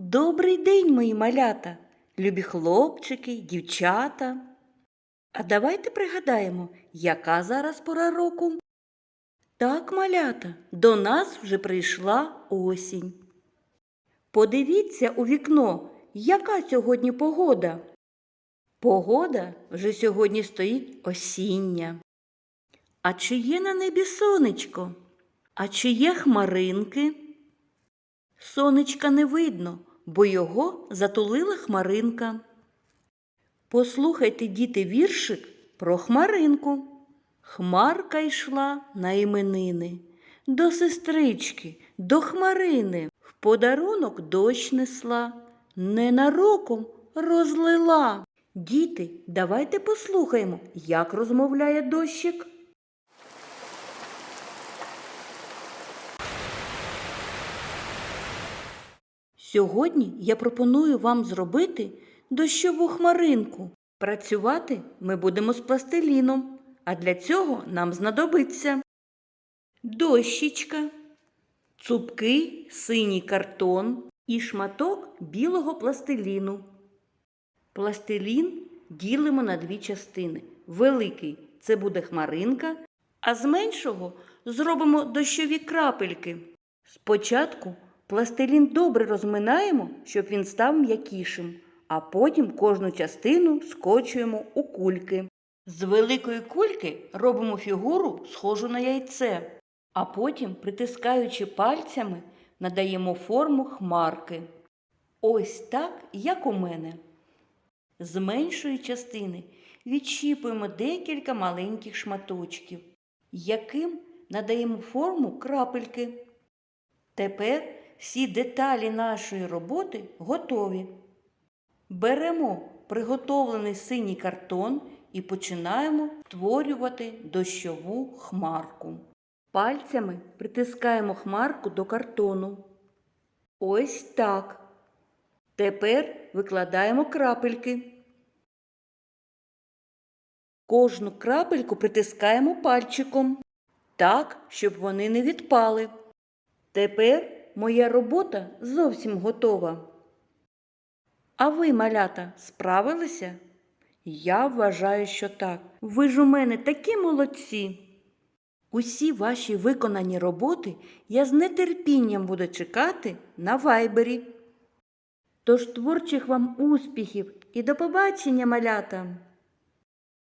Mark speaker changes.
Speaker 1: Добрий день, мої малята, любі хлопчики, дівчата. А давайте пригадаємо, яка зараз пора року. Так, малята, до нас вже прийшла осінь. Подивіться у вікно, яка сьогодні погода. Погода вже сьогодні стоїть осіння. А чи є на небі сонечко? А чи є хмаринки? Сонечка не видно, бо його затулила хмаринка. Послухайте, діти, віршик про хмаринку. Хмарка йшла на іменини, до сестрички, до хмарини, в подарунок дощ несла, ненароком розлила. Діти, давайте послухаємо, як розмовляє дощик. Сьогодні я пропоную вам зробити дощову хмаринку. Працювати ми будемо з пластиліном, а для цього нам знадобиться дощечка, цупкий синій картон і шматок білого пластиліну. Пластилін ділимо на дві частини. Великий це буде хмаринка, а з меншого зробимо дощові крапельки. Спочатку пластилін добре розминаємо, щоб він став м'якішим, а потім кожну частину скочуємо у кульки. З великої кульки робимо фігуру, схожу на яйце, а потім, притискаючи пальцями, надаємо форму хмарки. Ось так, як у мене. З меншої частини відщіпуємо декілька маленьких шматочків, яким надаємо форму крапельки. Тепер всі деталі нашої роботи готові. Беремо приготовлений синій картон і починаємо створювати дощову хмарку. Пальцями притискаємо хмарку до картону. Ось так. Тепер викладаємо крапельки. Кожну крапельку притискаємо пальчиком так, щоб вони не відпали. Тепер моя робота зовсім готова. А ви, малята, справилися? Я вважаю, що так. Ви ж у мене такі молодці. Усі ваші виконані роботи я з нетерпінням буду чекати на вайбері. Тож творчих вам успіхів і до побачення, малята!